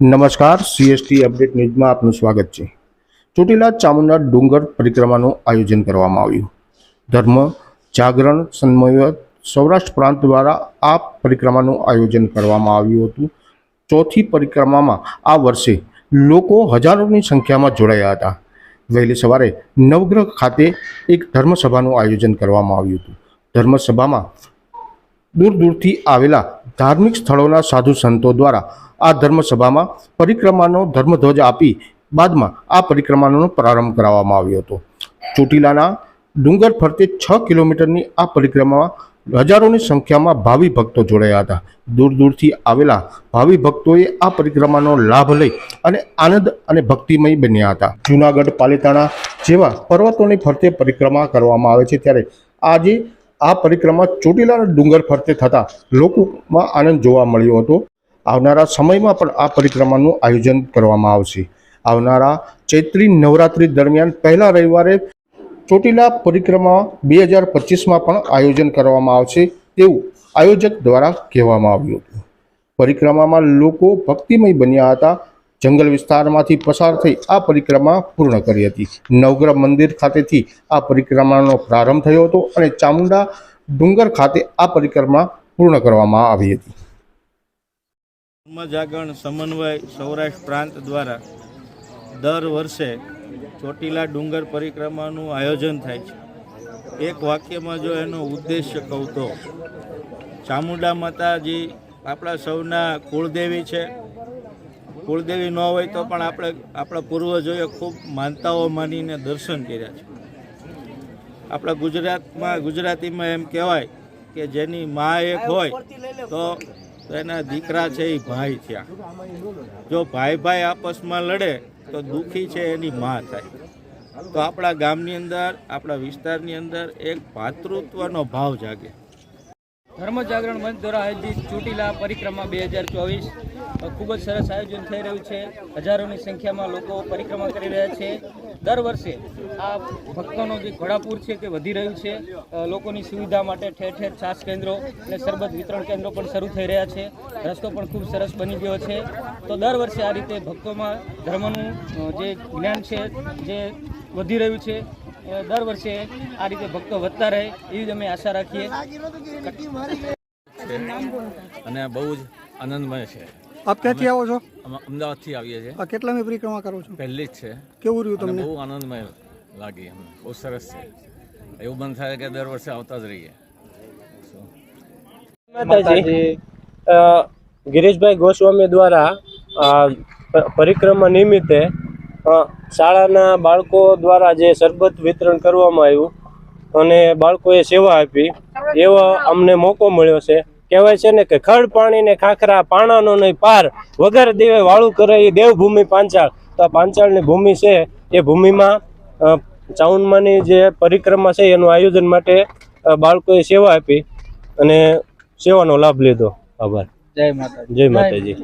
નમસ્કાર CST update ન્યૂઝમાં આપનું સ્વાગત છે. ચોટીલા ચામુંડા ડુંગર પરિક્રમાનું આયોજન કરવામાં આવ્યું. ધર્મ, જાગરણ સન્મય સૌરાષ્ટ્ર પ્રાંત દ્વારા આ પરિક્રમાનું આયોજન કરવામાં આવ્યું હતું. ચોથી પરિક્રમામાં આ વર્ષે લોકો હજારોની સંખ્યામાં જોડાયા હતા. વહેલી સવારે નવગ્રહ ખાતે એક ધર્મસભાનું આયોજન કરવામાં આવ્યું હતું. ધર્મસભામાં દૂર દૂરથી આવેલા ધાર્મિક સ્થળોના સાધુ સંતો દ્વારા આ ધર્મસભામાં પરિક્રમાનો ધર્મધ્વજ આપી બાદમાં આ પરિક્રમાનો પ્રારંભ કરાવવામાં આવ્યો હતો. ચોટીલાના ડુંગર ફરતે છ કિલોમીટરની આ પરિક્રમામાં હજારોની સંખ્યામાં ભાવિ ભક્તો જોડાયા હતા. દૂર દૂરથી આવેલા ભાવિ ભક્તોએ આ પરિક્રમાનો લાભ લઈ અને આનંદ અને ભક્તિમય બન્યા હતા. જૂનાગઢ પાલિતાણા જેવા પર્વતોની ફરતે પરિક્રમા કરવામાં આવે છે ત્યારે આજે આ પરિક્રમા ચોટીલાના ડુંગર ફરતે થતાં લોકોમાં આનંદ જોવા મળ્યો હતો. આવનારા સમયમાં પણ આ પરિક્રમાનું આયોજન કરવામાં આવશે. આવનારા ચૈત્રી નવરાત્રી દરમિયાન પહેલા રવિવારે ચોટીલા પરિક્રમા બે હજાર પચીસમાં પણ આયોજન કરવામાં આવશે તેવું આયોજક દ્વારા કહેવામાં આવ્યું હતું. પરિક્રમામાં લોકો ભક્તિમય બન્યા હતા. જંગલ વિસ્તારમાંથી પસાર થઈ આ પરિક્રમા પૂર્ણ કરી હતી. નવગ્રહ મંદિર ખાતેથી આ પરિક્રમાનો પ્રારંભ થયો હતો અને ચામુંડા ડુંગર ખાતે આ પરિક્રમા પૂર્ણ કરવામાં આવી હતી. ધર્મજાગરણ સમન્વય સૌરાષ્ટ્ર પ્રાંત દ્વારા દર વર્ષે ચોટીલા ડુંગર પરિક્રમાનું આયોજન થાય છે. એક વાક્યમાં જો એનો ઉદ્દેશ્ય કહું તો, ચામુંડા માતાજી આપણા સૌના કુળદેવી છે. કુળદેવી ન હોય તો પણ આપણે આપણા પૂર્વજોએ ખૂબ માનતાઓ માનીને દર્શન કર્યા છે. આપણા ગુજરાતમાં, ગુજરાતીમાં એમ કહેવાય કે જેની મા એક હોય તો એના દીકરા છે એ ભાઈ થયા. જો ભાઈ ભાઈ આપસમાં લડે તો દુઃખી છે એની મા થાય. તો આપણા ગામની અંદર, આપણા વિસ્તારની અંદર એક ભાતૃત્વનો ભાવ જાગે. ધર્મ જાગરણ મંચ દ્વારા આયોજિત ચોટીલા પરિક્રમા બે હજાર ચોવીસ ખૂબ જ સરસ આયોજન થઈ રહ્યું છે. હજારોની સંખ્યામાં લોકો પરિક્રમા કરી રહ્યા છે. દર વર્ષે આ ભક્તોનો જે ઘોડાપૂર છે તે વધી રહ્યું છે. લોકોની સુવિધા માટે ઠેર ઠેર છાસ કેન્દ્રો અને સરબત વિતરણ કેન્દ્રો પણ શરૂ થઈ રહ્યા છે. રસ્તો પણ ખૂબ સરસ બની ગયો છે. તો દર વર્ષે આ રીતે ભક્તોમાં ધર્મનું જે જ્ઞાન છે, જે વધી રહ્યું છે. દર વર્ષે આ રીતે ભક્તો વધતા રહે એવી જ અમે આશા રાખીએ. અને બહુ જ આનંદમય છે. આપ ક્યાંથી આવો છો? અમદાવાદથી આવીએ છીએ. આ કેટલામી પરિક્રમા કરો છો? પહેલી જ છે. કેવું રહ્યું તમને? બહુ આનંદમય લાગી અમને. બહુ સરસ છે. એવું મન થાય કે દર વર્ષે આવતા જ રહીએ. માતાજી ગિરીશભાઈ ગોસ્વામી દ્વારા પરિક્રમા નિમિત્તે શાળાના બાળકો દ્વારા જે શરબત વિતરણ કરવામાં આવ્યું અને બાળકોએ સેવા આપી એવો અમને મોકો મળ્યો છે. કહેવાય છે ને કે ખડ પાણી ને ખાખરા પાણાનો નહીં પાર વગર દેવે વાળું કરે એ દેવભૂમિ પાંચાળ. તો આ પાંચાળની ભૂમિ છે એ ભૂમિમાં અ, જે પરિક્રમા છે એનું આયોજન માટે બાળકોએ સેવા આપી અને સેવાનો લાભ લીધો. આભાર. જય માતા જય માતાજી.